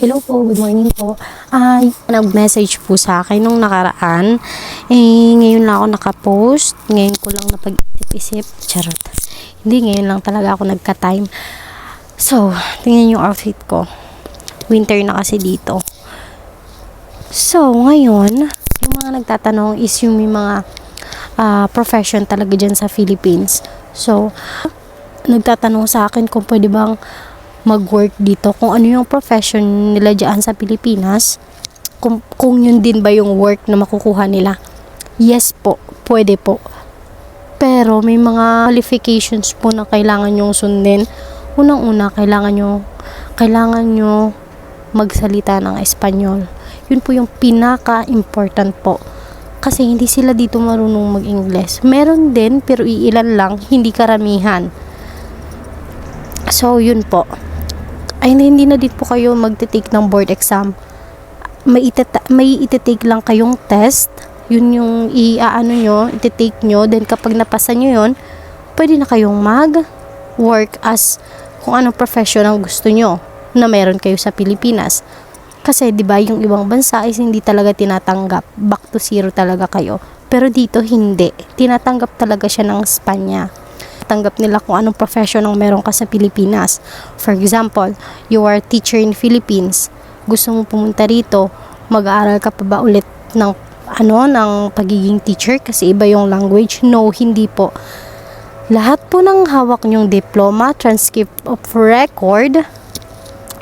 Hello po, good morning po. Ay, nag-message po sa akin nung nakaraan. Eh, ngayon lang ako nakapost. Ngayon ko lang napag-isip-isip. Charot. Hindi, ngayon lang talaga ako nagka-time. So, tingnan yung outfit ko. Winter na kasi dito. So, ngayon, yung mga nagtatanong is yung may mga ah, profession talaga dyan sa Philippines. So, nagtatanong sa akin kung pwede bang mag-work dito, kung ano yung profession nila dyan sa Pilipinas, kung, kung yun din ba yung work na makukuha nila. Yes po, pwede po. Pero may mga qualifications po na kailangan nyong sundin. Unang-una, kailangan nyo, kailangan nyo magsalita ng Espanyol. Yun po yung pinaka-important po. Kasi hindi sila dito marunong mag-Ingles. Meron din, pero iilan lang, hindi karamihan. So, yun po. Ay, hindi na din po kayo magte-take ng board exam. May, itata- may ititake lang kayong test. Yun yung i-ano nyo, ititake nyo. Then, kapag napasa nyo yun, pwede na kayong mag-work as kung anong profession ang gusto nyo na meron kayo sa Pilipinas. Kasi, di ba, yung ibang bansa is hindi talaga tinatanggap. Back to zero talaga kayo. Pero dito, hindi. Tinatanggap talaga siya ng Espanya tanggap nila kung anong profession ang meron ka sa Pilipinas. For example, you are teacher in Philippines. Gusto mo pumunta rito, mag-aaral ka pa ba ulit ng ano ng pagiging teacher kasi iba yung language? No, hindi po. Lahat po ng hawak niyong diploma, transcript of record,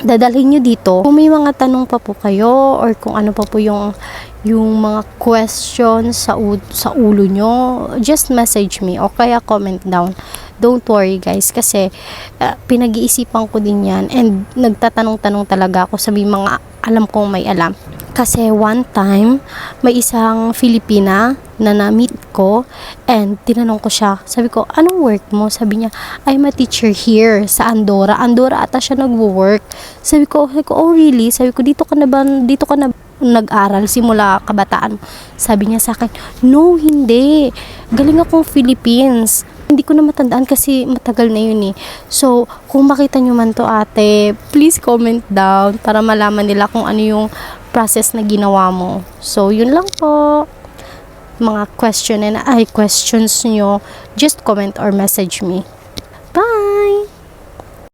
dadalhin nyo dito. Kung may mga tanong pa po kayo or kung ano pa po yung yung mga questions sa sa ulo nyo, just message me o kaya comment down. Don't worry guys kasi uh, pinag-iisipan ko din yan and nagtatanong-tanong talaga ako sa mga alam kong may alam. Kasi one time, may isang Filipina na na-meet ko and tinanong ko siya. Sabi ko, anong work mo? Sabi niya, I'm a teacher here sa Andorra. Andorra ata siya nagwo-work. Sabi ko, sabi ko, oh really? Sabi ko, dito ka na ba, dito ka na nag-aral simula kabataan? Sabi niya sa akin, no, hindi. Galing akong Philippines. Hindi ko na matandaan kasi matagal na yun eh. So, kung makita nyo man to ate, please comment down para malaman nila kung ano yung process na ginawa mo. So, yun lang po. Mga question and ay questions nyo, just comment or message me.